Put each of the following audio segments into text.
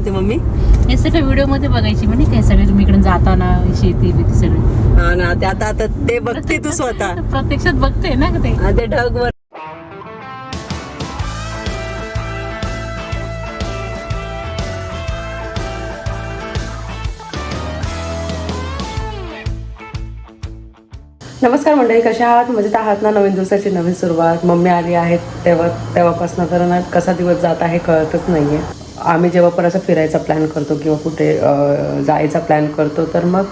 म्हणते मम्मी? हे सगळं व्हिडिओमध्ये बघायची म्हणे काय सगळे तुम्ही इकडे जाताना शेती बिती सगळं. हा ना ते आता आता ते बघते तू स्वतः. प्रत्यक्षात बघते ना ते. हा, ते ढग वर. नमस्कार मंडळी कशा आहात? मजेत आहात ना? नवीन दिवसाची नवीन सुरुवात. मम्मी आली आहेत तेव्हा तेव्हापासून तर ना कसा दिवस जात आहे कळतच नाही आहे आम्ही जेव्हा पण असं फिरायचा प्लॅन करतो किंवा कुठे जायचा प्लॅन करतो तर मग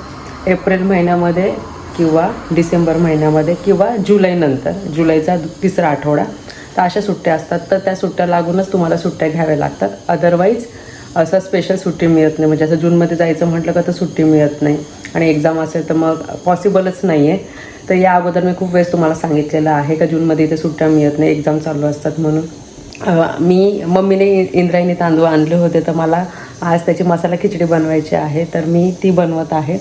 एप्रिल महिन्यामध्ये किंवा डिसेंबर महिन्यामध्ये किंवा जुलैनंतर जुलैचा तिसरा आठवडा तर अशा सुट्ट्या असतात. तर त्या सुट्ट्या लागूनच तुम्हाला सुट्ट्या घ्याव्या लागतात. अदरवाईज असं स्पेशल सुट्टी मिळत नाही. म्हणजे असं जूनमध्ये जायचं म्हटलं का तर सुट्टी मिळत नाही. आणि एक्झाम असेल तर मग पॉसिबलच नाही आहे तर या अगोदर मी खूप वेळेस तुम्हाला सांगितलेलं आहे का जूनमध्ये इथे सुट्ट्या मिळत नाही एक्झाम चालू असतात म्हणून. मी मम्मीने इंद्रायणी तांदूळ आणले होते तर मला आज त्याची मसाला खिचडी बनवायची आहे तर मी ती बनवत आहे.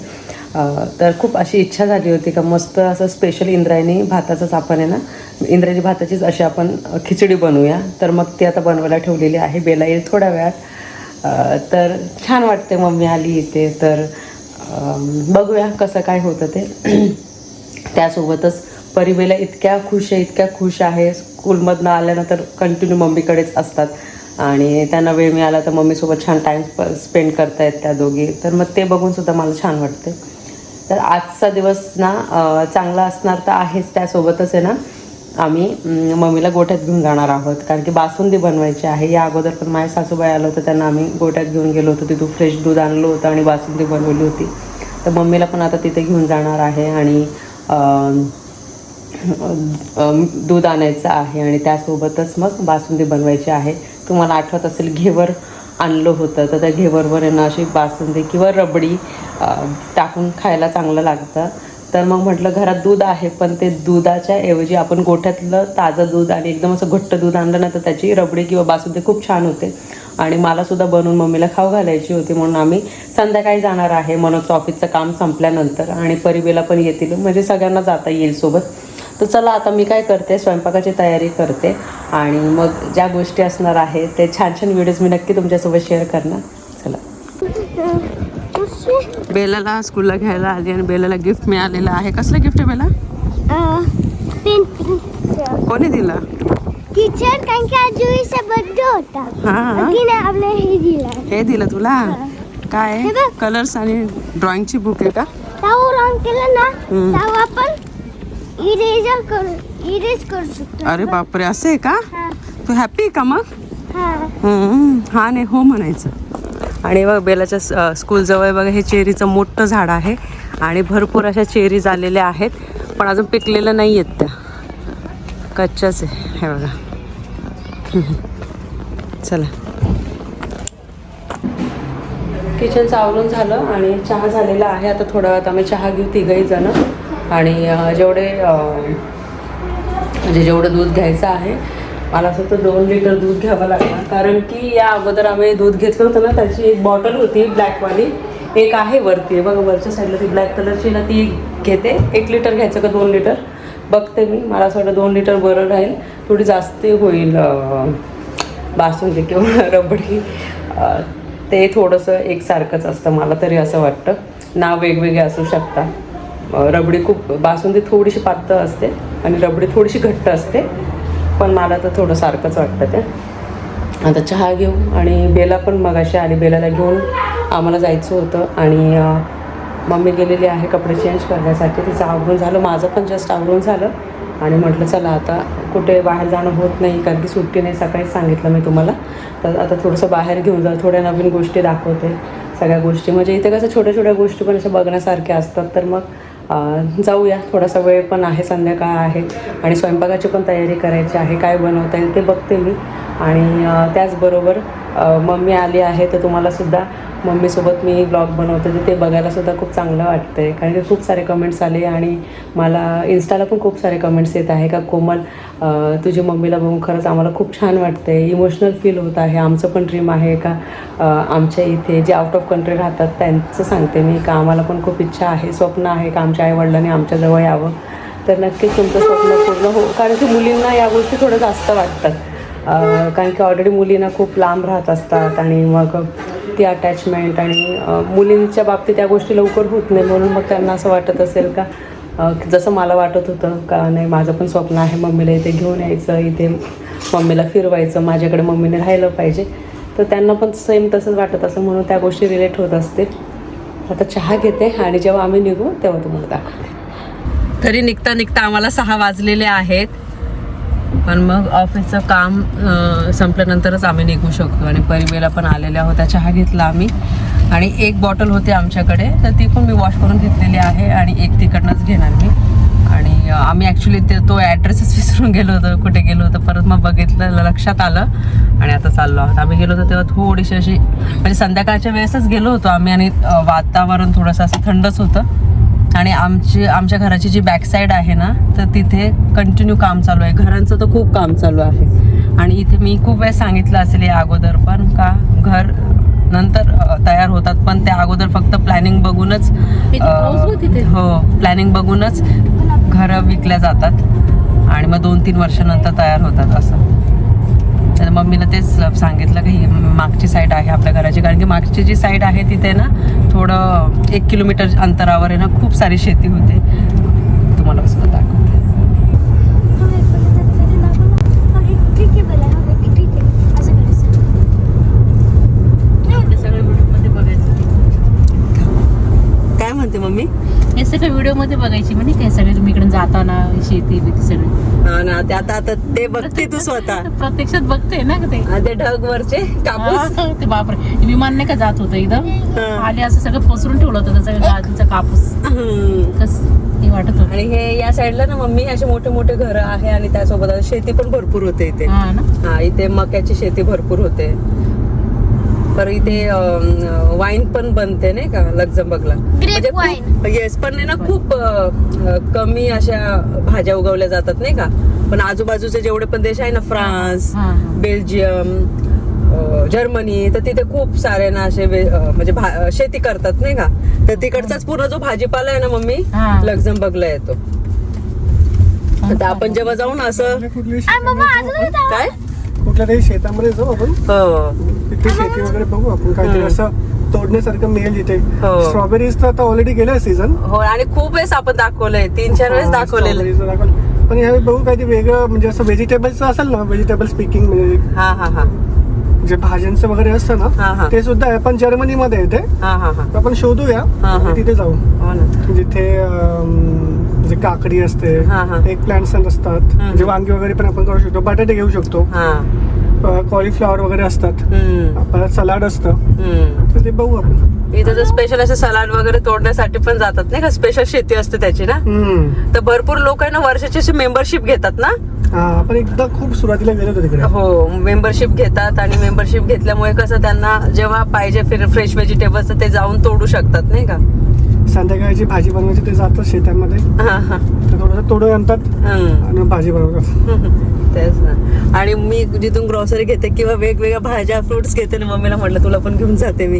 तर खूप अशी इच्छा झाली होती का मस्त असं स्पेशल इंद्रायणी भाताचंच आपण आहे ना इंद्रायणी भाताचीच अशी आपण खिचडी बनवूया. तर मग ती आता बनवायला ठेवलेली आहे बेला येईल थोड्या वेळात. तर छान वाटते मम्मी आली इथे तर बघूया कसं काय होतं ते. त्यासोबतच परिवेला इतक्या खुश आहे इतक्या खुश आहे. स्कूलमधनं आल्यानंतर कंटिन्यू मम्मीकडेच असतात. आणि त्यांना वेळ मिळाला तर मम्मीसोबत छान टाईम स्पेंड करतायत त्या दोघी. तर मग ते बघूनसुद्धा मला छान वाटते तर आजचा दिवस ना चांगला असणार तर आहेच. त्यासोबतच आहे ना आम्ही मम्मीला गोठ्यात घेऊन जाणार आहोत. कारण की बासुंदी बनवायची आहे. या अगोदर पण माझ्या सासूबाई आलं होतं त्यांना आम्ही गोठ्यात घेऊन गेलो होतो. तिथून फ्रेश दूध आणलं होतं आणि बासुंदी बनवली होती. तर मम्मीला पण आता तिथे घेऊन जाणार आहे. आणि दूध आणायचं आहे आणि त्यासोबतच मग बासुंदी बनवायची आहे. तुम्हाला आठवत असेल घेवर आणलं होतं. तर त्या घेवरवर यांना अशी बासुंदी किंवा रबडी टाकून खायला चांगलं लागतं. तर मग म्हटलं घरात दूध आहे पण ते दुधाच्या ऐवजी आपण गोठ्यातलं ताजं दूध आणि एकदम असं घट्ट दूध आणलं ना तर त्याची रबडी किंवा बासुंदी खूप छान होते. आणि मलासुद्धा बनवून मम्मीला खाऊ घालायची होती म्हणून आम्ही संध्याकाळी जाणार आहे. मनोज ऑफिसचं काम संपल्यानंतर आणि परिबेला पण येतील. म्हणजे सगळ्यांना जाता येईल सोबत. तर चला आता मी काय करते स्वयंपाकाची तयारी करते आणि मग ज्या गोष्टी असणार आहे ते छान छान व्हिडिओज मी नक्की तुमच्यासोबत शेअर करणार. चला. बेलाला स्कूलला घ्यायला आली आणि बेलाला गिफ्ट मिळालेलं आहे. कसलं गिफ्ट आहे बेला? कोणी दिलं? किचन कारण की आज जुईचा बर्थडे होता. हां. तिने आपल्याला हे दिलं. हे दिलं तुला? काय. कलर्स आणि ड्रॉइंगची बुक आहे का? रंग केलं ना आपण इरेजर करू इरेज करू शकतो अरे बापरे असं आहे का? हा। तू हॅपी का मग? हा। हम्म, हा नाही हो म्हणायचं. आणि बघ बेलाच्या स- अ, स्कूलजवळ बघा हे चेरीचं मोठं झाड आहे आणि भरपूर अशा चेरीज आलेल्या आहेत पण अजून पिकलेलं नाही आहेत त्या. कच्च्याच आहे हे बघा. हम्म. चला. किचनचं आवरून झालं आणि चहा झालेला आहे. आता थोड्या वेळात आम्ही चहा घेऊ तिघही जण. आणि जेवढे म्हणजे जेवढं दूध घ्यायचं आहे मला असं तर दोन लिटर दूध घ्यावं लागणार. कारण की या अगोदर आम्ही दूध घेतलं होतं ना त्याची एक बॉटल होती ब्लॅकवाली. एक आहे वरती बघा वरच्या साईडला ती ब्लॅक कलरची ना ती घेते. एक लिटर घ्यायचं का दोन लिटर? बघते मी. मला असं वाटतं दोन लिटर बरं राहील. थोडी जास्त होईल बासुंदी किंवा रबडी. ते थोडंसं एकसारखंच असतं मला तरी असं वाटतं. नाव वेगवेगळे असू शकतात. रबडी खूप बासुंदी थोडीशी पातळ असते आणि रबडी थोडीशी घट्ट असते पण मला तर थोडं सारखंच वाटतं ते. आता चहा घेऊ आणि बेला पण मग अशी आली बेलाला घेऊन आम्हाला जायचं होतं आणि मम्मी गेलेली आहे कपडे चेंज करण्यासाठी तिचं आवरून झालं माझं पण जस्ट आवरून झालं आणि म्हटलं चला आता कुठे बाहेर जाणं होत नाही कारण की सुट्टी नाही सकाळीच सांगितलं मी तुम्हाला. तर आता थोडंसं बाहेर घेऊन जा थोड्या नवीन गोष्टी दाखवते. सगळ्या गोष्टी म्हणजे इथे कसं छोट्या छोट्या गोष्टी पण अशा बघण्यासारख्या असतात तर मग जाऊया. थोडासा वेळ पण आहे संध्याकाळ आहे. आणि स्वयंपाकाची पण तयारी करायची आहे काय बनवता येईल ते बघते मी. आणि त्याचबरोबर मम्मी आली आहे तर तुम्हालासुद्धा मम्मीसोबत मी ब्लॉग बनवते तर ते बघायलासुद्धा खूप चांगलं वाटतं आहे कारण की खूप सारे कमेंट्स आले आणि मला इन्स्टाला पण खूप सारे कमेंट्स येत आहे का कोमल तुझी मम्मीला बघून खरंच आम्हाला खूप छान वाटतं आहे इमोशनल फील होत आहे. आमचं पण ड्रीम आहे का आमच्या इथे जे आउट ऑफ कंट्री राहतात त्यांचं सांगते मी का आम्हाला पण खूप इच्छा आहे स्वप्न आहे का आमच्या आईवडिलांनी आमच्याजवळ यावं. तर नक्कीच तुमचं स्वप्न पूर्ण हो कारण की मुलींना या गोष्टी थोडं जास्त वाटतात. कारण की ऑलरेडी मुलींना खूप लांब राहत असतात आणि मग ती अटॅचमेंट आणि मुलींच्या बाबतीत त्या गोष्टी लवकर होत नाही. म्हणून मग त्यांना असं वाटत असेल का जसं मला वाटत होतं का नाही माझं पण स्वप्न आहे मम्मीला इथे घेऊन यायचं इथे मम्मीला फिरवायचं माझ्याकडे मम्मीने राहिलं पाहिजे. तर त्यांना पण सेम तसंच वाटत असं म्हणून त्या गोष्टी रिलेट होत असतील. आता चहा घेते आणि जेव्हा आम्ही निघू तेव्हा तुम्हाला दाखवते. तरी निघता निघता आम्हाला सहा वाजलेले आहेत. पण मग ऑफिसचं काम संपल्यानंतरच आम्ही निघू शकतो आणि परिवेला पण आलेल्या होत्या चहा घेतला आम्ही. आणि एक बॉटल होती आमच्याकडे तर ती पण मी वॉश करून घेतलेली आहे आणि एक तिकडनंच घेणार मी. आणि आम्ही ॲक्च्युली ते तो ॲड्रेसच विसरून गेलो होतो कुठे गेलो होतो परत मग बघितलं लक्षात आलं आणि आता चाललो आहोत. आम्ही गेलो होतो तेव्हा थोडीशी अशी म्हणजे संध्याकाळच्या वेळेसच गेलो होतो आम्ही आणि वातावरण थोडंसं असं थंडच होतं. आणि आमची आमच्या घराची जी बॅक साईड आहे ना तर तिथे कंटिन्यू काम चालू आहे. घरांचं तर खूप काम चालू आहे. आणि इथे मी खूप वेळ सांगितलं असेल या अगोदर पण का घर नंतर तयार होतात. पण त्या अगोदर फक्त प्लॅनिंग बघूनच. हो प्लॅनिंग बघूनच घरं विकल्या जातात. आणि मग दोन तीन वर्षानंतर तयार होतात असं. तर मम्मीला तेच सांगितलं की ही मागची साईड आहे आपल्या घराची. कारण की मागची जी साईड आहे तिथे ना थोडं एक किलोमीटर अंतरावर आहे ना खूप सारी शेती होते. तुम्हाला कसं दाखवते ठीक आहे बोला हा ठीक आहे असं करायचं ते सगळं व्हिडिओमध्ये बघायचं काय म्हणते मम्मी हे सगळं व्हिडिओमध्ये बघायची म्हणे काय सगळे तुम्ही इकडे जाताना शेती बिती सगळी. हा ना ते आता आता ते बघते तू स्वतः. प्रत्यक्षात बघते ना का ते ते ढग वरचे कापूस. हा, ते बापरे. विमान नाही का जात होतं एकदम हा. आले असं सगळं पसरून ठेवलं होतं त्याचं गाजूचा कापूस. हम्म. कस हे वाटत होत. आणि हे या साईडला ना मम्मी असे मोठे मोठे घरं आहे आणि त्यासोबत आता शेती पण भरपूर होते इथे. हा ना. हा इथे मक्याची शेती भरपूर होते. पर इथे वाईन पण बनते नाही का लक्झमबर्गला. येस पण आहे ना खूप कमी अशा भाज्या उगवल्या जातात नाही का पण आजूबाजूचे जेवढे पण देश आहे ना फ्रान्स. बेल्जियम जर्मनी तर तिथे खूप सारे ना असे म्हणजे शेती करतात नाही का तर तिकडचाच पूर्ण जो भाजीपाला आहे ना मम्मी. लक्झमबर्गला येतो तर आपण जेव्हा जाऊ ना असं. काय कुठल्या तरी शेतामध्ये जाऊ आपण. हो. तिथे शेती वगैरे बघू आपण. काहीतरी असं तोडण्यासारखं मिळेल हो. स्ट्रॉबेरीज तर आता ऑलरेडी गेलाय सीझन हो आणि खूप वेळेस आपण दाखवलंय. तीन चार वेळेस दाखवलेलं. पण ह्यावेळी बघू काहीतरी वेगळं म्हणजे असं व्हेजिटेबल्स असेल ना व्हेजिटेबल स्पीकिंग म्हणजे हा हा हा. जे भाज्यांचं वगैरे असतं हा, हा. ना ते सुद्धा आहे. पण जर्मनीमध्ये येते हा हा हा. आपण शोधूया हा, हा. तिथे जाऊ. हो ना. जिथे म्हणजे काकडी असते हा, हा. एक प्लांट्स असतात. म्हणजे वांगी वगैरे पण आपण करू शकतो. बटाटे घेऊ शकतो. हा. कॉलीफ्लॉवर वगैरे असतात. हम्म. परत सलाड असतं. हम्म. तर ते बघू आपण. इथं तर स्पेशल असे सलाड वगैरे तोडण्यासाठी पण जातात नाही का? स्पेशल शेती असते त्याची ना? हम्म. तर भरपूर लोक आहे ना वर्षाची अशी मेंबरशिप घेतात ना? हा आपण एकदा खूप सुरुवातीला गेलो होतो तिकडे. हो मेंबरशिप घेतात आणि मेंबरशिप घेतल्यामुळे कसं त्यांना जेव्हा पाहिजे फ्रेश व्हेजिटेबल्स ते जाऊन तोडू शकतात नाही का? संध्याकाळची भाजी बनवायची ते जातात शेतामध्ये. हा हा. तर थोडंसं तोडून आणतात. आणि भाजी बनवतात. तेच ना. आणि मी जिथून ग्रॉसरी घेते किंवा वेगवेगळ्या भाज्या फ्रुट्स घेते ना मम्मीला म्हटलं तुला पण घेऊन जाते मी.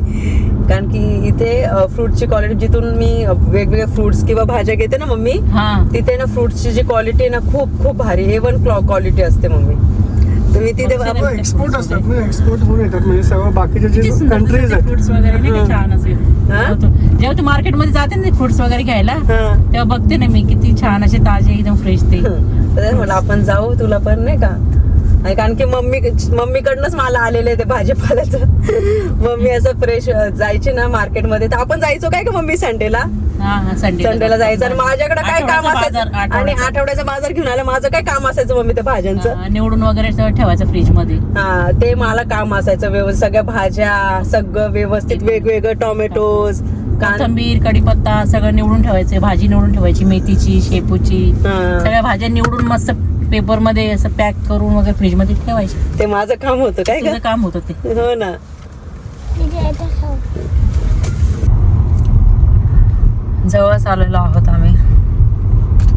कारण की इथे फ्रूटची क्वालिटी जिथून मी अ, वेगवेगळे फ्रुट्स किंवा भाज्या घेते ना मम्मी हा. तिथे ना फ्रुट्सची जी क्वालिटी आहे ना खूप खूप भारी. ए वन क्वालिटी असते मम्मी. मी तिथे आपण- एक्सपोर्ट असतात ना एक्सपोर्ट होऊन येतात. म्हणजे सर्व बाकीचे जे कंट्रीज आहेत. फ्रुट्स वगैरे नाही का छान असे हा? जेव्हा तू- जेव्हा तू मार्केटमध्ये जाते ना फ्रुट्स वगैरे घ्यायला हा. तेव्हा बघते ना मी किती छान असे ताजे एकदम फ्रेश ते. तर म्हणलं आपण जाऊ तुला पण नाही का? कारण की मम्मी मम्मीकडनंच मला आलेलं ते भाजीपाल्याचं. मम्मी असं फ्रेश जायची ना मार्केटमध्ये. तर आपण जायचो काय का मम्मी संडेला? संडे संडेला जायचं. आणि माझ्याकडे काय काम असायचं? आणि आठवड्याचा बाजार घेऊन आलं. माझं काय काम असायचं मम्मी त्या भाज्यांचं? निवडून वगैरे सगळं ठेवायचं फ्रीजमध्ये हा ते मला काम असायचं व्यवस्थित. सगळ्या भाज्या सगळं व्यवस्थित. वेगवेगळं टोमॅटोज कोथंबीर कढीपत्ता सगळं निवडून ठेवायचं. भाजी निवडून ठेवायची मेथीची शेपूची. सगळ्या भाज्या निवडून मस्त पेपरमध्ये असं पॅक करून वगैरे फ्रीजमध्ये ठेवायची. ते माझं काम होतं काय तुझं का काम होतं ते. हो ना. जवळच आलेलो आहोत आम्ही.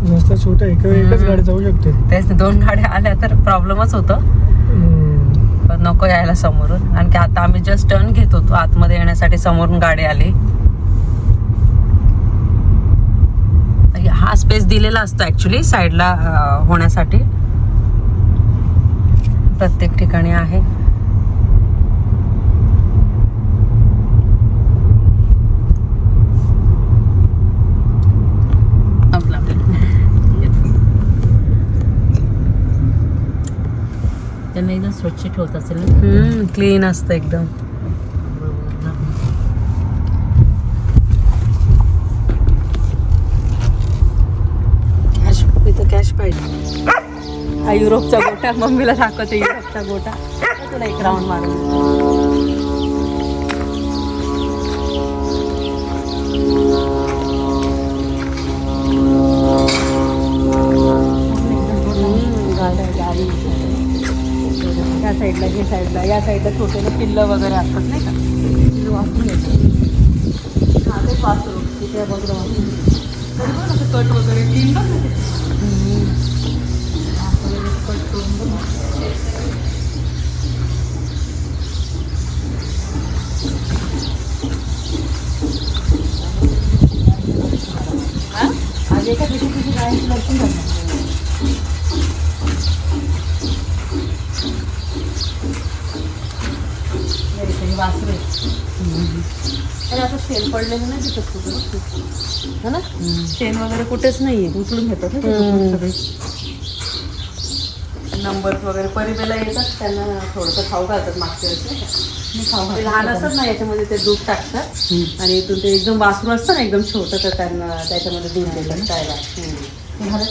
जास्त छोटं एक एकच गाडी जाऊ शकते तेच दोन गाड्या आल्या तर प्रॉब्लेमच होतं. पण नको यायला समोरून. आणखी आता आम्ही जस्ट टर्न घेत होतो आतमध्ये येण्यासाठी समोरून गाडी आली. म्हणजे हा स्पेस दिलेला असतो ॲक्च्युली साईडला होण्यासाठी. प्रत्येक ठिकाणी आहे. त्यांना एकदम स्वच्छ ठेवत असेल क्लीन असतं एकदम. हा युरोपचा गोटा मम्मीला दाखवते युरोपचा गोटा. तुला एक राऊंड मारून. गाड्या, गाडी. या साईडला हे साईडला या साईडला छोटे ना पिल्लं वगैरे असतात नाही का? तिथे वापरून हा ते वासरू तिथे वगैरे वापरून बघ ना ते कट वगैरे तीन बघ शेण पडलेलं नाही दिसत कुठं. है ना? शेण वगैरे कुठेच नाहीये. उचलून घेतात ना. नंबर्स वगैरे. परिवेला येतात त्यांना थोडंसं खाऊ घालतात मागच्या वेळेस? मी खाऊ ते लहान असतात ना याच्यामध्ये ते दूध टाकतात. आणि इथून ते एकदम वासरू असतं ना एकदम छोटं तर त्यांना त्याच्यामध्ये दूध देतात खायला.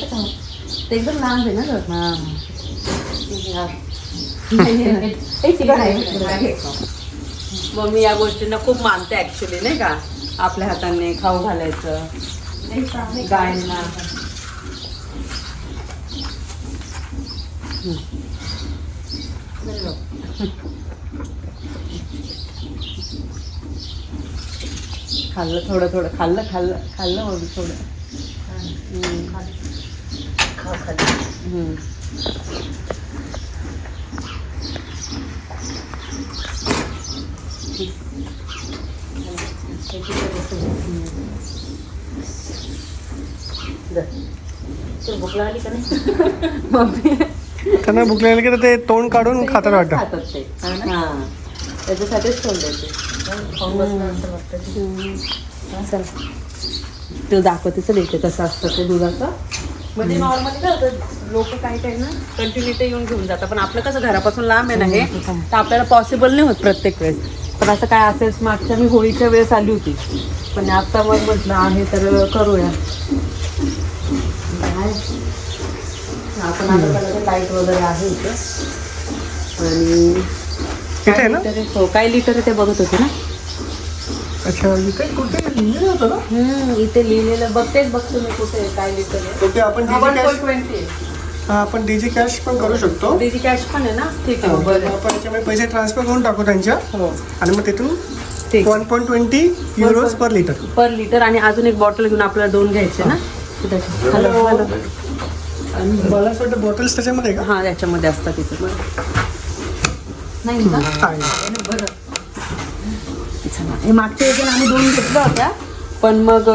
का? ते एकदम लहान आहे ना गं आहे. मम्मी या गोष्टींना खूप मानते ऍक्च्युली नाही का? आपल्या हाताने खाऊ घालायचं. गायंना. खाल्लं थोडं थोडं खाल्लं खाल्लं खाल्लं मग थोडं हम्म. हम्म. तुला भूक लागली का नाही मम्मी त्यांना भूक लागली की ते तोंड काढून खातात वाटतं. खातात ते. हा त्याच्यासाठीच ठेवलं ते खाऊन बसलं असं वाटतं चल. ते दाखवते चल इथे कसं असतं ते दुधाचं. म्हणजे नॉर्मली काय होतं लोक काय काय ना कंटिन्यू ते येऊन घेऊन जातात. पण आपलं कसं घरापासून लांब आहे ना हे तर आपल्याला पॉसिबल नाही होत प्रत्येक वेळेस. पण असं काय असेल मागच्या मी होळीच्या वेळेस आली होती. पण आता मग म्हटलं आहे तर करूया काय? लाइट वगैरे आहे इथं. आणि ना? लिटर? हो काय लिटर आहे ते बघत होते ना. अच्छा इथे कुठे लिहिलेलं होतं ना हम्म, इथे लिहिलेलं. बघतेच बघतो मी कुठे आहे, काय लिटर ओके आपण डीजी कॅश हा आपण डीजी कॅश पण करू शकतो. डीजी कॅश पण आहे ना? ठीक आहे बरं. आपण याच्यामध्ये पैसे ट्रान्सफर करून टाकू त्यांच्या. हो. आणि मग तिथून ठीक. One point twenty euros per litre per litre आणि अजून एक बॉटल घेऊन आपल्याला दोन घ्यायचे ना? हॅलो हॅलो आणि मला असं वाटतं बॉटल्स त्याच्यामध्ये आहे हा त्याच्यामध्ये असतात तिथे नाही का? का. बरं. चला हे मागच्या वेळेस आम्ही दोन घेतल्या होत्या पण मग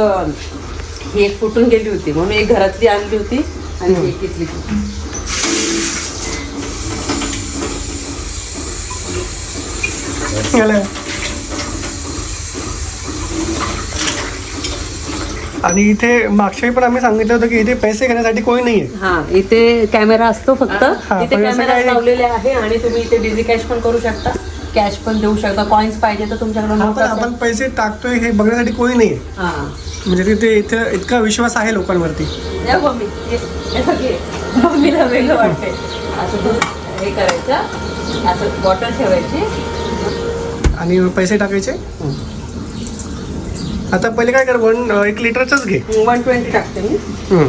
ही एक फुटून गेली होती. म्हणून एक घरातली आणली होती आणि एक घेतली होती. याला. आणि इथे मागच्या वेळी पण आम्ही सांगितलं होतं की इथे पैसे घेण्यासाठी कोणी नाहीये. हा इथे कॅमेरा असतो फक्त. हा, इथे पण असं कॅमेरा काही- लावलेले आहे आणि तुम्ही इथे डिझी कॅश पण करू शकता. कॅश पण देऊ शकता. कॉइन्स पाहिजे तर तुमच्याकडे हा, नोट पण आपण पैसे टाकतोय हे बघण्यासाठी कोणी नाहीये. हा. म्हणजे तिथे इथे इतका विश्वास आहे लोकांवरती. या मम्मी. ये. बघ ये. मम्मीला वेगळं वाटते असं दूध हे करायचं. असं बॉटल ठेवायची. आणि पैसे टाकायचे? आता पहिले काय कर वन एक लिटरचंच घे. वन ट्वेंटी टाकते मी. हम्म.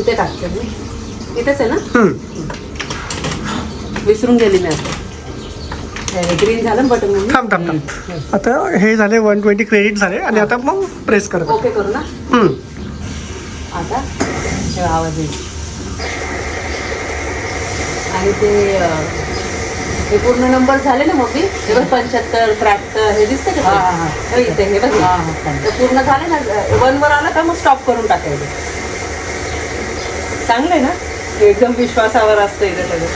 इथे टाकते मी. इथेच आहे ना? हम्म. विसरून गेली मी आता. ग्रीन झालं बटन थांब थांब थांब. आता हे झाले वन ट्वेंटी क्रेडिट झाले आणि आता मग प्रेस कर. ओके करू ना? हम्म. आता हे आवाज येईल. आणि ते अं, हे पूर्ण नंबर झाले ना मग हे बघ पंच्याहत्तर त्र्याहत्तर हे दिसतं का ते? हे इथे हे बघ. पूर्ण झाले ना? वन वर आलं का मग स्टॉप करून टाकायचं? चांगलं आहे ना? एकदम विश्वासावर असतं इथे सगळं.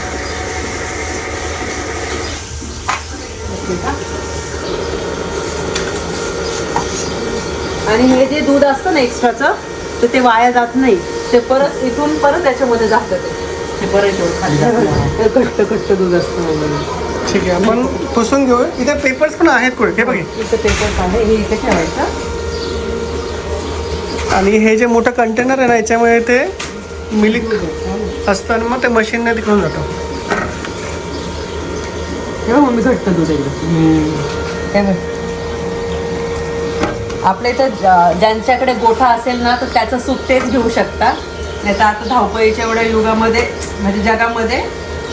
आणि हे जे दूध असतं ना एक्स्ट्राचं तर ते वाया जात नाही. ते परत इथून परत त्याच्यामध्ये जातं ते. ते बरं आहे तेवढं खाली घातलं. घट्ट घट्ट दूध असतं मम्मी ठीक आहे आपण पुसून घेऊ. इथे पेपर्स पण आहेत कुठे? हे बघे. इथं पेपर आहे हे इथे ठेवायचं. आणि हे जे मोठं कंटेनर आहे ना याच्यामुळे ते मिल्क असतं आणि मग ते मशीनने तिकडून जातं. हे बघ मम्मी घट्ट दूध एकदम हे बघ. आपल्या इथं ज- ज्यांच्याकडे गोठा असेल ना तर त्याचं सूप तेच घेऊ शकता. नाही तर आता धावपळीच्या एवढ्या युगामध्ये म्हणजे जगामध्ये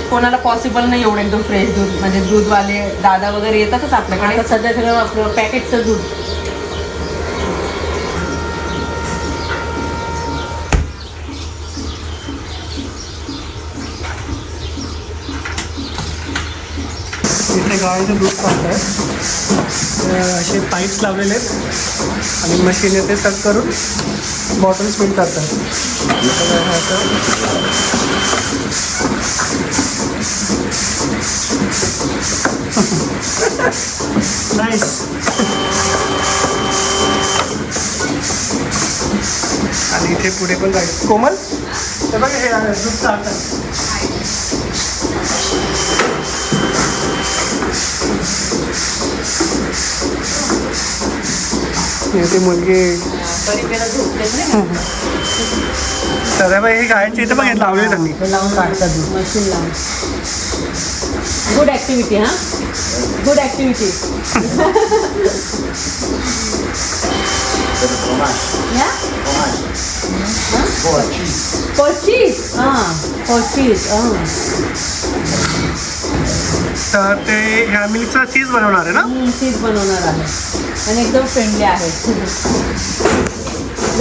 कोणाला पॉसिबल नाही एवढं एकदम फ्रेश दूध. म्हणजे दूधवाले दादा वगैरे येतातच आपल्याकडे. सध्या सगळं आपलं पॅकेटचं दूध. इथे गाळीचं दूध काढत आहे असे पाईप्स लावलेले आहेत. आणि मशीन येते सग करून बॉटल्स फिल करतात. नाईस आणि इथे पुढे पण जाईल कोमल? हे बघा हे दूध काढतात इथे मुलगी. ना सदाबाई हे गायचे इथे बघ लावले त्यांनी. लावून काढतात. मशीन लावून. गुड ॲक्टिव्हिटी हां? गुड ॲक्टिव्हिटी या पच्चीस हां पच्चीस हां तर ते ह्या मिल्कचा चीज बनवणार आहे ना? चीज बनवणार आहे. आणि एकदम फ्रेंडली आहे.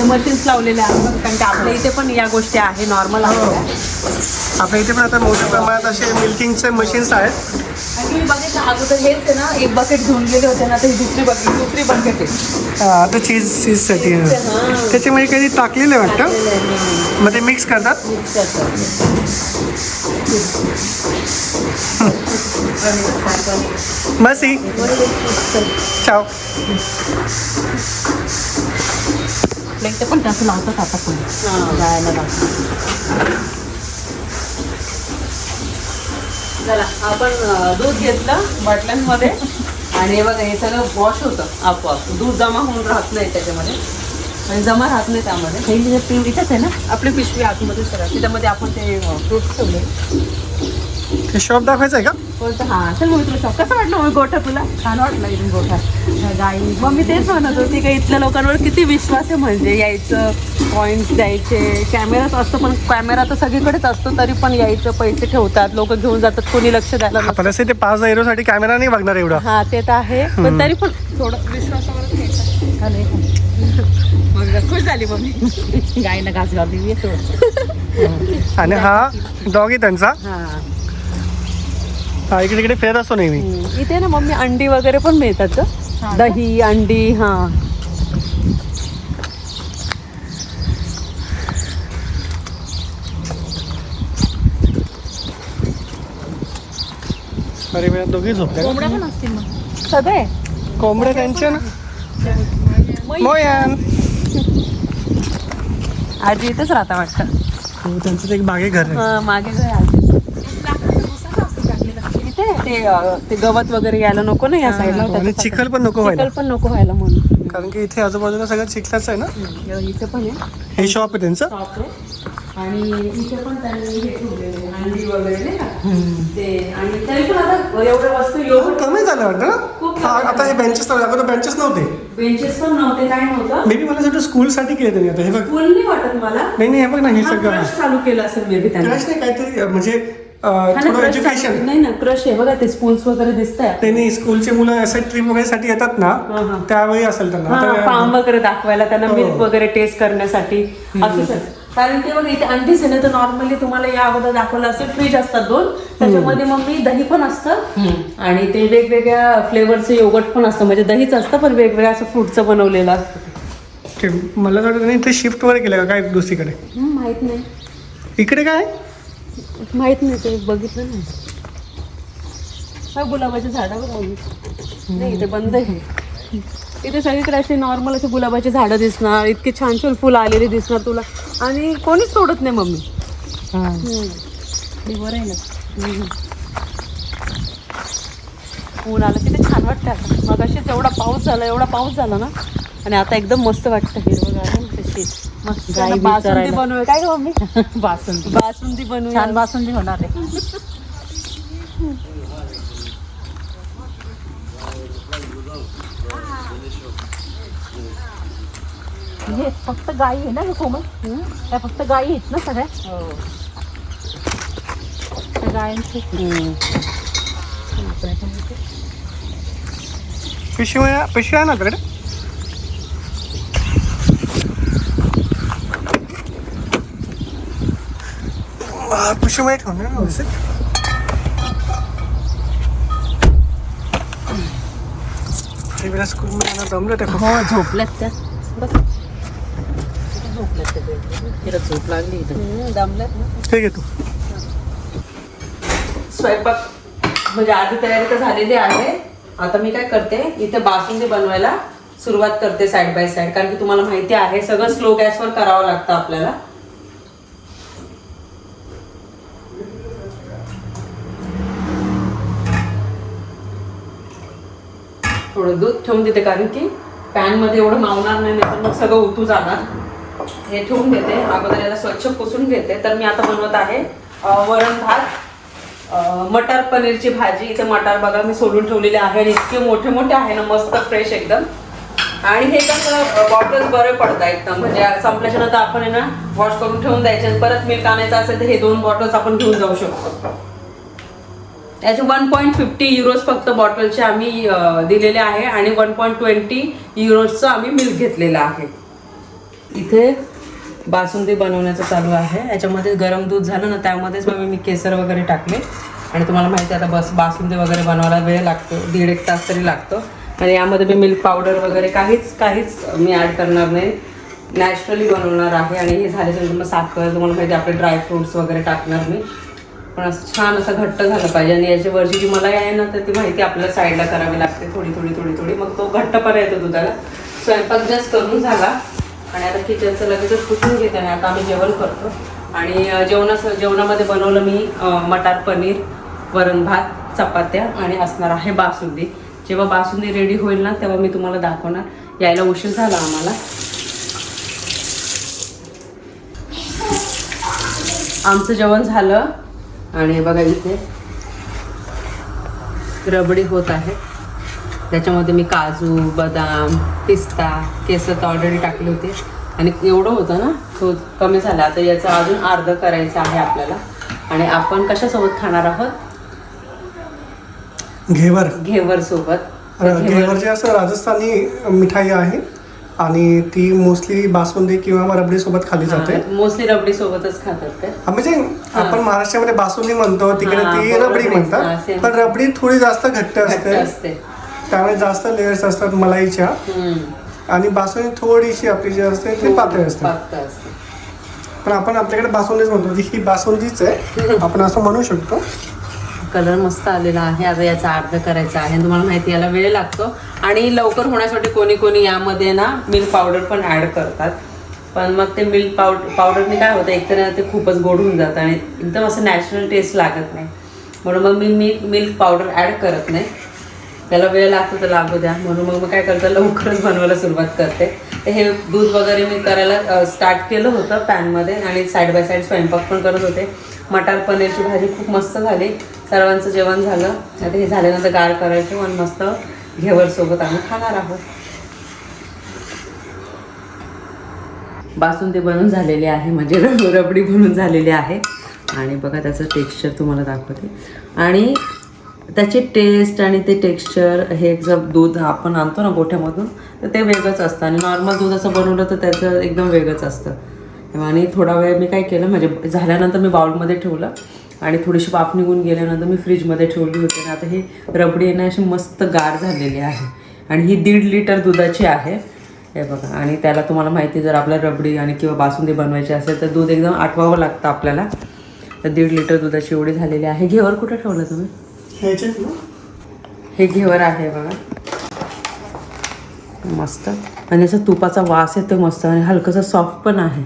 मशीन्स लावलेले आहेत कारण की आपल्या इथे पण या गोष्टी आहे नॉर्मल आहे आपल्या इथे पण आता मोठ्या प्रमाणात असे मिल्किंगचे मशीन्स आहेत. बघितलं अगोदर हेच आहे ना एक बकेट घेऊन गेले होते ना तर ही दुसरी बकेट दुसरी बकेट आहे. हा, आता चीज चीजसाठी आहे. हां. त्याच्यामध्ये काही टाकलेलं आहे वाटतं? मग ते मिक्स करतात? मिक्स मसी चाव. आपल्या इथे पण तसं लावतात आता पण. जायला चला आपण दूध घेतलं बाटल्यांमध्ये. आणि हे बघा हे सगळं वॉश होतं आपोआप. दूध जमा होऊन राहत नाही त्याच्यामध्ये. आणि जमा राहत नाही त्यामध्ये. हे पिवळीचंच आहे ना? आपली पिशवी आतमध्ये सगळं. त्याच्यामध्ये आपण ते फ्रुट्स ठेवले. ते शॉप दाखवायचं आहे का? बोलतो हां चल मग तुला शॉप. कसं वाटलं मग गोठा तुला? छान वाटलं इथून गोठा. गाई मग मी तेच म्हणत होती का इथल्या लोकांवर किती विश्वास आहे म्हणजे यायचं पॉईंट्स द्यायचे कॅमेराच असतो पण कॅमेरा तर सगळीकडेच असतो तरी पण यायचं पैसे ठेवतात लोक घेऊन जातात कोणी लक्ष द्यायला नसतं. ते पाच साठी कॅमेरा नाही बघणार एवढा. हा ते तर आहे पण तरी पण थोडं विश्वासावरच घ्यायचं. मग खुश झाली मम्मी. गायनं घास घालली आणि हा डॉग आहे त्यांचा. हा. हा इकडे तिकडे फिरत असतो नेहमी. हम्म. इथे ना मम्मी अंडी वगैरे पण मिळतात ग. दही अंडी हा. अरे वेळा दोघी झोपले. कोंबड्या पण असतील मग. सगळे? कोंबड्या त्यांच्या ना. मोयान आजी इथेच राहता वाटतं. हो, त्यांचं ते एक बागे घर आहे. हा, मागे घर आहे. आजी ते अं, ते गवत वगैरे यायला नको ना या साईडला. आणि त्याच्यासाठी. चिखल पण नको व्हायला. चिखल पण नको व्हायला म्हणून. कारण की इथे आजूबाजूला सगळं चिखलाच आहे ना. इथे पण आहे. हे शॉप आहे त्यांचं? शॉप आहे. आणि इथे पण त्यांनी हे ठेवलेले आहे, वगैरे नाही का? ते आणि तरी पण आता एवढ्या वस्तू कमी झालं वाटतं ना? खूप हा, आता हे बेंचेस अगोदर बेंचेस नव्हते. बेंचेस पण नव्हते काय नव्हतं? मे बी मला वाटतं स्कूलसाठी केले त्यांनी आता. हे बघ. फुल नाही वाटत मला. नाही नाही हे बघ ना हे हा, सगळं. crush चालू केलं असेल मे बी त्यांनी. क्रश नाही काहीतरी अं, म्हणजे हा थोडं एज्युकेशन नाही ना क्रश आहे. बघा ते स्कूल्स वगैरे दिसत आहे त्यांनी स्कूलचे मुलं असं ट्रिप वगैरे साठी येतात ना हा, हा. त्यावेळी असेल त्यांना. हा फार्म वगैरे दाखवायला त्यांना हो. मिल्क वगैरे टेस्ट करण्यासाठी असू कारण ते बघा इथे अंडीच आहे ना तर नॉर्मली तुम्हाला या अगोदर दाखवलं असेल फ्रीज असतात दोन. त्याच्यामध्ये मग मी दही पण असतं. आणि ते वेगवेगळ्या फ्लेवरचं योगट पण असतं. म्हणजे दहीच असतं पण वेगवेगळ्या असं फ्रूटचं बनवलेलं. असतं मला वाटतं इथे शिफ्ट वगैरे केलं काय दुसरीकडे? हं, माहीत नाही. इकडे काय? माहीत नाही ते बघितलं नाही. हा गुलाबाची झाडं बघा नाही इथे बंद आहे. इथे सगळीकडे असे नॉर्मल असे गुलाबाची झाडं दिसणार इतकी छान छान फुलं आलेली दिसणार तुला. आणि कोणीच तोडत नाही मम्मी. बरं आहे ना. ऊन आलं किती छान वाटतं आता. मग अशीच एवढा पाऊस झाला एवढा पाऊस झाला ना. आणि आता एकदम मस्त वाटतं. हिरवं गार्डन कशी मस्त गाई बी बासुंदी चरायला. बनवूया काय गं मम्मी? बासुंदी. बासुंदी बनवूया. छान बासुंदी होणार आहे. हे फक्त गाई आहे ना हे कोमल? त्या फक्त गाई आहेत ना सगळ्या? त्या गायांची. पिशवी पिशवी आहे ना आपल्याकडे पिशवी ठेवून व्यवस्थित. स्कूल जमलं हो झोपल्यात त्या. बस झोपल्यात त्या दोघी. तिला झोप लागली इथं. दमल्यात ना. ठीक आहे तू. स्वयंपाक म्हणजे आधी तयारी तर झालेली आहे. आता मी काय करते इथे बासुंदी बनवायला सुरुवात करते साईड बाय साईड कारण की तुम्हाला माहिती आहे सगळं स्लो गॅसवर करावं लागतं आपल्याला. थोडं दूध ठेवून देते कारण की पॅनमध्ये एवढं मावणार नाही तर मग सगळं उतू जाणार. हे ठेवून देते. अगोदर याला स्वच्छ पुसून घेते. तर मी आता बनवत आहे वरण भात मटार पनीरची भाजी. इथे मटार बघा मी सोडून ठेवलेले आहे आणि इतके मोठे मोठे आहे ना मस्त फ्रेश एकदम. आणि हे कसं बॉटल्स बरे पडतात एकदम. म्हणजे संपल्याच्या नंतर आपण आहे ना वॉश करून ठेवून द्यायचे. आणि परत मिल्क आणायचं असेल तर हे दोन बॉटल्स आपण घेऊन जाऊ शकतो. त्याचे वन पॉईंट फिफ्टी युरोज फक्त बॉटलचे आम्ही दिलेले आहे आणि वन पॉईंट ट्वेंटी युरोजचं आम्ही मिल्क घेतलेलं आहे. इथे बासुंदी बनवण्याचं चालू आहे. याच्यामध्ये गरम दूध झालं ना त्यामध्येच मग मी केसर वगैरे टाकले. आणि तुम्हाला माहिती आहे आता बस बासुंदी वगैरे बनवायला वेळ लागतो दीड एक तास तरी लागतो. आणि यामध्ये मी मिल्क पावडर वगैरे काहीच काहीच मी ॲड करणार नाही. नॅचरली बनवणार आहे आणि हे झाल्याच्यानंतर मग साखर तुम्हाला माहिती आपले ड्रायफ्रुट्स वगैरे टाकणार मी. पण असं छान असं घट्ट झालं पाहिजे. आणि याची वरची जी मलाई आहे ना तर ती माहिती आपल्या साईडला करावी लागते. थोडी थोडी थोडी थोडी. मग तो घट्टपणा येतो दुधाला. स्वयंपाक जास्त करून झाला. आणि आता किचनचं लगेचच पुसून घेते आणि आता आम्ही जेवण करतो. आणि अं, जेवणास जेवणामध्ये बनवलं मी मटार पनीर वरण भात चपात्या आणि असणार आहे बासुंदी. जेव्हा बासुंदी रेडी होईल ना तेव्हा मी तुम्हाला दाखवणार. यायला उशीर झाला आम्हाला. आमचं जेवण झालं. आणि बघा इथे रबडी होत आहे. त्याच्यामध्ये मी काजू बदाम पिस्ता केसर तर ऑलरेडी टाकले होते. आणि एवढं होतं ना तो कमी झाला. आता याचं अजून अर्ध करायचं आहे आपल्याला. आणि आपण कशासोबत खाणार आहोत? घेवर. घेवर सोबत. घेवर जे असं राजस्थानी मिठाई आहे आणि ती मोस्टली बासुंदी किंवा रबडी सोबत खाल्ली जाते. मोस्टली रबडी सोबतच खातात ते म्हणजे आपण महाराष्ट्रामध्ये बासुंदी म्हणतो तिकडे ती रबडी म्हणतात. पण रबडी थोडी जास्त घट्ट असते. त्यामुळे जास्त लेयर्स असतात मलाईच्या. आणि बासुंदी थोडीशी आपली जी असते ती पातळ असते. पण आपण आपल्याकडे बासुंदीच म्हणतो ही बासुंदीच आहे आपण असं म्हणू शकतो. कलर मस्त आलेला आहे. आता याचा अर्ध करायचा आहे. तुम्हाला माहिती याला वेळ लागतो. आणि लवकर होण्यासाठी कोणी कोणी यामध्ये ना मिल्क पावडर पण ॲड करतात. पण मग ते मिल्क पावडर पावडरने काय होतं एकतर ते खूपच गोड होऊन जातं आणि एकदम असं नॅचरल टेस्ट लागत नाही. म्हणून मग मी मिल्क मिल्क पावडर ॲड करत नाही. त्याला वेळ लागतो तर लागू द्या. म्हणून मग मी काय करते लवकरच बनवायला सुरुवात करते. तर हे दूध वगैरे मी करायला स्टार्ट केलं होतं पॅनमध्ये आणि साईड बाय साईड स्वयंपाक पण करत होते. मटार पनीरची भाजी खूप मस्त झाली. सर्वांचं जेवण झालं. आता हे झाल्यानंतर गार करायचे आणि मस्त घेवर सोबत आम्ही खाणार आहोत. बासुंदी बनून झालेली आहे म्हणजे रबडी बनून झालेली आहे. आणि बघा त्याचं टेक्स्चर तुम्हाला दाखवते. आणि त्याची टेस्ट आणि ते टेक्स्चर हे जर दूध आपण आणतो ना गोठ्यामधून तर ते वेगळंच असतं. आणि नॉर्मल दूध असं बनवलं तर त्याचं एकदम वेगळंच असतं. आणि थोडा वेळ मी काय केलं म्हणजे झाल्यानंतर मी बाउलमध्ये ठेवलं. आणि थोडीशी वाफ निघून गेल्यानंतर मी फ्रीजमध्ये ठेवली होती आणि आता ही रबडी आहे ना अशी मस्त गार झालेली आहे. आणि ही दीड लिटर दुधाची आहे. हे बघा आणि त्याला तुम्हाला माहिती जर आपल्याला रबडी आणि किंवा बासुंदी बनवायची असेल तर दूध एकदम आटवावं लागतं आपल्याला. तर दीड लिटर दुधाची एवढी झालेली आहे. घेवर कुठे ठेवलं तुम्ही? ना? हे घेवर आहे बघा. मस्त. आणि याचा तुपाचा वास येतो मस्त. आणि हलकसा सॉफ्ट पण आहे.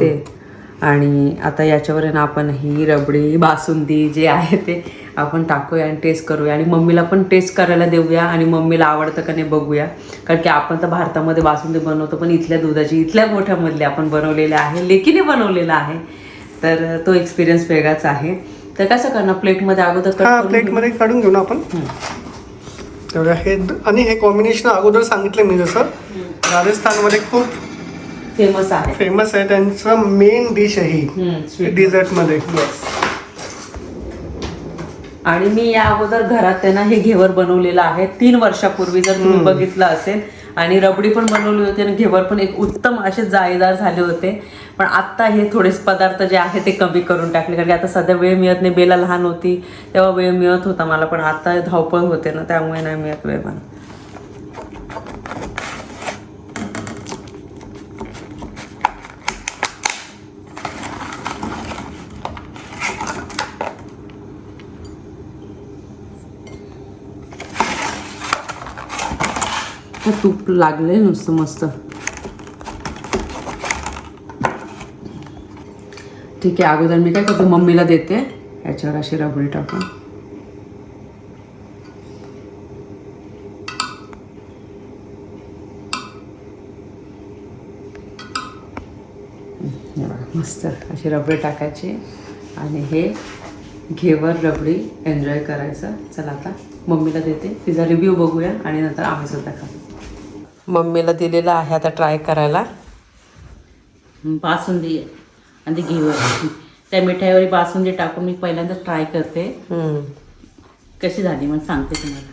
ते. आणि आता याच्यावर आहे ना आपण ही रबडी बासुंदी जे आहे ते आपण टाकूया आणि टेस्ट करूया. आणि मम्मीला पण टेस्ट करायला देऊया आणि मम्मीला आवडतं का नाही बघूया. कारण की आपण तर भारतामध्ये बासुंदी बनवतो पण इथल्या दुधाची इथल्या गोठ्यामधली आपण बनवलेले आहे लेकीने बनवलेला आहे. तर तो एक्सपिरियन्स वेगळाच आहे. तर कसं करणार? प्लेटमध्ये अगोदर प्लेटमध्ये काढून घेऊ ना आपण. हे आणि हे कॉम्बिनेशन अगोदर सांगितलं मी जसं. राजस्थानमध्ये खूप फेमस आहे. फेमस आहे त्यांचं मेन डिश आहे ही. डिझर्टमध्ये Yes. आणि मी या अगोदर घरात आहे ना हे घेवर बनवलेलं आहे. तीन वर्षापूर्वी जर तुम्ही बघितलं असेल. आणि रबडी पण बनवली होती आणि घेवर पण एक उत्तम असे जाळीदार झाले होते. पण आत्ता हे थोडेसे पदार्थ जे आहे ते कमी करून टाकले. कारण की आता सध्या वेळ मिळत नाही. बेला लहान होती तेव्हा वेळ मिळत होता मला. पण आता धावपळ होते ना त्यामुळे नाही मिळत वेळ मला तूप लागले नुसतं मस्त? ठीक आहे अगोदर मी काय करतो मम्मीला देते. याच्यावर अशी रबडी टाकून. मस्त अशी रबडी टाकायची. आणि हे घेवर रबडी एन्जॉय करायचं. चला आता मम्मीला देते. तिचा रिव्ह्यू बघूया आणि नंतर आम्ही सुद्धा खातो मम्मीला दिलेलं आहे आता ट्राय करायला. बासुंदी आणि ते घेवर त्या मिठाईवर बासुंदी टाकून मी पहिल्यांदा ट्राय करते. कशी झाली मग सांगते तुम्हाला.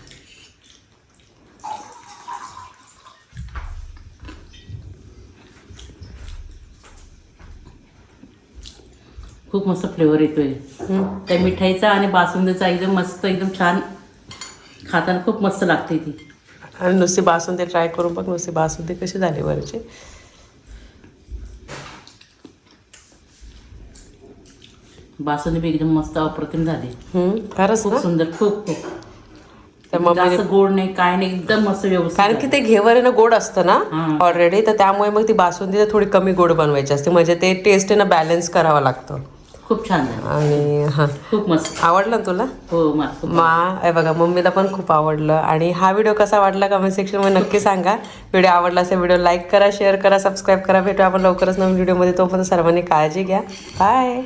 खूप मस्त फ्लेवर येतोय. त्या मिठाईचा आणि बासुंदीचा एकदम मस्त एकदम छान खाताना खूप मस्त लागते ती. आणि नुसती बासुंदी ट्राय करून बघ नुसती बासुंदी कशी झाली वरची. बासुंदी बी एकदम मस्त अप्रतिम झाली. खरंच खूप सुंदर खूप खूप. जास्त गोड नाही काय नाही एकदम मस्त व्यवस्थित कारण की ते घेवर ना गोड असतं ना. ऑलरेडी तर त्यामुळे मग ती बासुंदी थोडी कमी गोड बनवायची असते. म्हणजे ते टेस्ट ना बॅलन्स करावं लागतं. खूप छान झालं. आणि हां. खूप मस्त. आवडलं ना तुला? हो मला खूप मा हे बघा मम्मीला पण खूप आवडलं. आणि हा व्हिडिओ कसा वाटला कमेंट सेक्शनमध्ये नक्की सांगा. व्हिडिओ आवडला असेल व्हिडिओ लाईक करा शेअर करा सबस्क्राईब करा. भेटू आपण लवकरच नवीन व्हिडिओमध्ये तोपर्यंत सर्वांनी काळजी घ्या. बाय